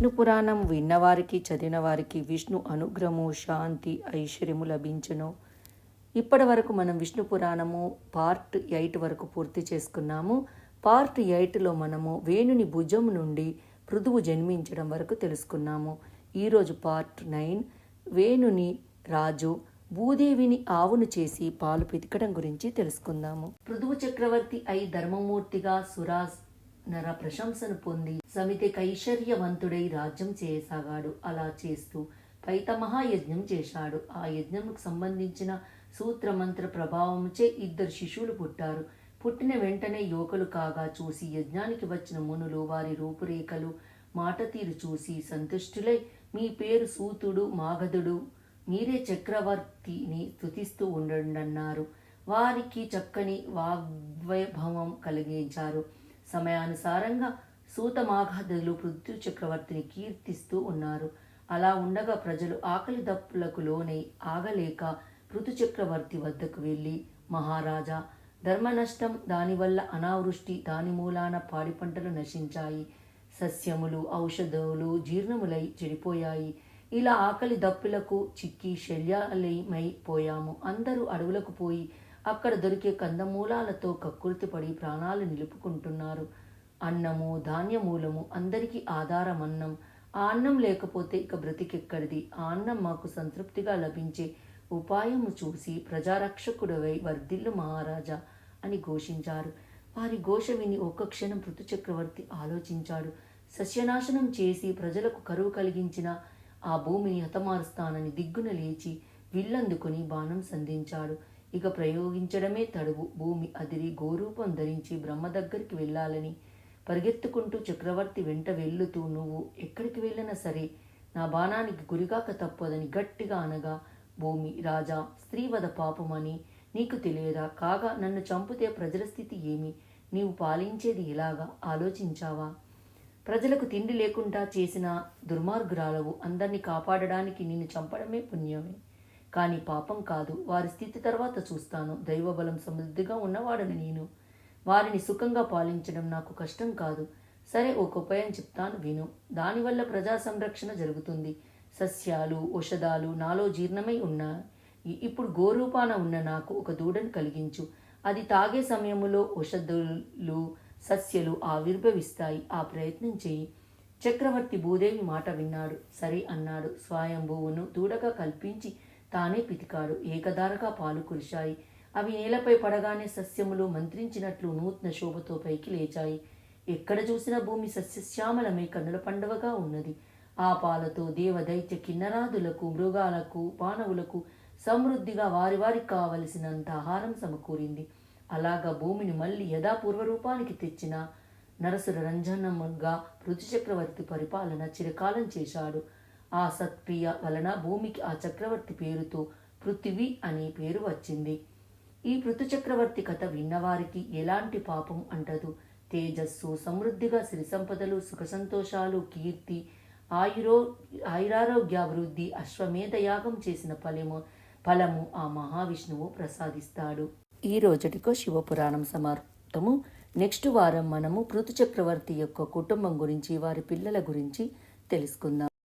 విష్ణు పురాణం విన్నవారికి చదివిన వారికి విష్ణు అనుగ్రహము శాంతి ఐశ్వర్యము లభించును. ఇప్పటి వరకు మనం విష్ణు పురాణము పార్ట్ ఎయిట్ వరకు పూర్తి చేసుకున్నాము. పార్ట్ ఎయిట్లో మనము వేణుని భుజం నుండి పృథువు జన్మించడం వరకు తెలుసుకున్నాము. ఈరోజు పార్ట్ నైన్ వేణుని రాజు భూదేవిని ఆవును చేసి పాలు పితకడం గురించి తెలుసుకుందాము. పృథువు చక్రవర్తి అయి ధర్మమూర్తిగా సురాజ్ నర ప్రశంసను పొంది సమితి కైశర్యవంతుడై రాజ్యం చేయసాగాడు. అలా చేస్తూ పైత మహాయజ్ఞం చేశాడు. ఆ యజ్ఞంకు సంబంధించిన సూత్రమంత్ర ప్రభావంచే ఇద్దరు శిశువులు పుట్టారు. పుట్టిన వెంటనే యువకులు కాగా చూసి యజ్ఞానికి వచ్చిన మునులు వారి రూపురేఖలు మాట తీరు చూసి సంతుష్టులై మీ పేరు సూతుడు మాగధుడు మీరే చక్రవర్తిని స్తుతిస్తూ ఉండండన్నారు. వారికి చక్కని వాగ్వైభవం కలిగించారు. సమయానుసారంగా సూతమాఘాదులు పృథ్వీ చక్రవర్తిని కీర్తిస్తూ ఉన్నారు. అలా ఉండగా ప్రజలు ఆకలి దప్పులకు లోనై ఆగలేక పృథు చక్రవర్తి వద్దకు వెళ్ళి మహారాజా ధర్మ నష్టం దానివల్ల అనావృష్టి దాని మూలాన పాడి పంటలు నశించాయి. సస్యములు ఔషధములు జీర్ణములై చెడిపోయాయి. ఇలా ఆకలి దప్పులకు చిక్కి శల్యాలయమైపోయాము అందరూ అడవులకు పోయి అక్కడ దొరికే కందమూలాలతో కక్కుర్తిపడి ప్రాణాలు నిలుపుకుంటున్నారు. అన్నము ధాన్యమూలము అందరికీ ఆధారం అన్నం ఆ అన్నం లేకపోతే ఇక బ్రతికెక్కడిది. ఆ అన్నం మాకు సంతృప్తిగా లభించే ఉపాయము చూసి ప్రజారక్షకుడవై వర్ధిల్లు మహారాజా అని ఘోషించారు. వారి ఘోష విని ఒక్క క్షణం పృథు చక్రవర్తి ఆలోచించాడు. సస్యనాశనం చేసి ప్రజలకు కరువు కలిగించిన ఆ భూమిని హతమారుస్తానని దిగ్గున లేచి విల్లందుకొని బాణం సంధించాడు. ఇక ప్రయోగించడమే తడువు. భూమి అదిరి గోరూపం ధరించి బ్రహ్మ దగ్గరికి వెళ్ళాలని పరిగెత్తుకుంటూ చక్రవర్తి వెంట వెళ్ళుతూ నువ్వు ఎక్కడికి వెళ్ళినా సరే నా బాణానికి గురిగాక తప్పదని గట్టిగా అనగా భూమి రాజా స్త్రీవద పాపమని నీకు తెలియదా? కాగా నన్ను చంపితే ప్రజల స్థితి ఏమి? నీవు పాలించేది ఇలాగా ఆలోచించావా? ప్రజలకు తిండి లేకుండా చేసిన దుర్మార్గురాలవు. అందరినీ కాపాడడానికి నిన్ను చంపడమే పుణ్యమే. కానీ పాపం కాదు. వారి స్థితి తర్వాత చూస్తాను. దైవబలం సమృద్ధిగా ఉన్నవాడని నేను. వారిని సుఖంగా పాలించడం నాకు కష్టం కాదు. సరే ఒక ఉపాయం చెప్తాను విను. దానివల్ల ప్రజా సంరక్షణ జరుగుతుంది. సస్యాలు ఔషధాలు నాలో జీర్ణమై ఉన్న ఇప్పుడు గోరూపాన ఉన్న నాకు ఒక దూడను కలిగించు. అది తాగే సమయములో ఔషధులు సస్యలు ఆవిర్భవిస్తాయి. ఆ ప్రయత్నం చేయి. చక్రవర్తి భూదేవి మాట విన్నాడు. సరే అన్నాడు. స్వయంభువును దూడగా కల్పించి తానే పితికాడు. ఏకధారగా పాలు కురిశాయి. అవి నేలపై పడగానే సస్యములు మంత్రించినట్లు నూతన శోభతో పైకి లేచాయి. ఎక్కడ చూసిన భూమి సస్యశ్యామలమై కన్నుల పండవగా ఉన్నది. ఆ పాలతో దేవదైత్య కిన్నరాదులకు మృగాలకు మానవులకు సమృద్ధిగా వారి వారికి కావలసినంత ఆహారం సమకూరింది. అలాగా భూమిని మళ్ళీ యథాపూర్వరూపానికి తెచ్చిన నరసుర రంజనముగా పృథు చక్రవర్తి పరిపాలన చిరకాలం చేశాడు. ఆ సత్క్రియ వలన భూమికి ఆ చక్రవర్తి పేరుతో పృథివీ అనే పేరు వచ్చింది. ఈ పృథు చక్రవర్తి కథ విన్నవారికి ఎలాంటి పాపం అంటదు. తేజస్సు సమృద్ధిగా సిరి సంపదలు సుఖ సంతోషాలు కీర్తి ఆయురో ఆయురారోగ్యాభివృద్ధి అశ్వమేధ యాగం చేసిన ఫలము ఫలము ఆ మహావిష్ణువు ప్రసాదిస్తాడు. ఈ రోజుటికో శివపురాణం సమాప్తము. నెక్స్ట్ వారం మనము పృథు చక్రవర్తి యొక్క కుటుంబం గురించి వారి పిల్లల గురించి తెలుసుకుందాం.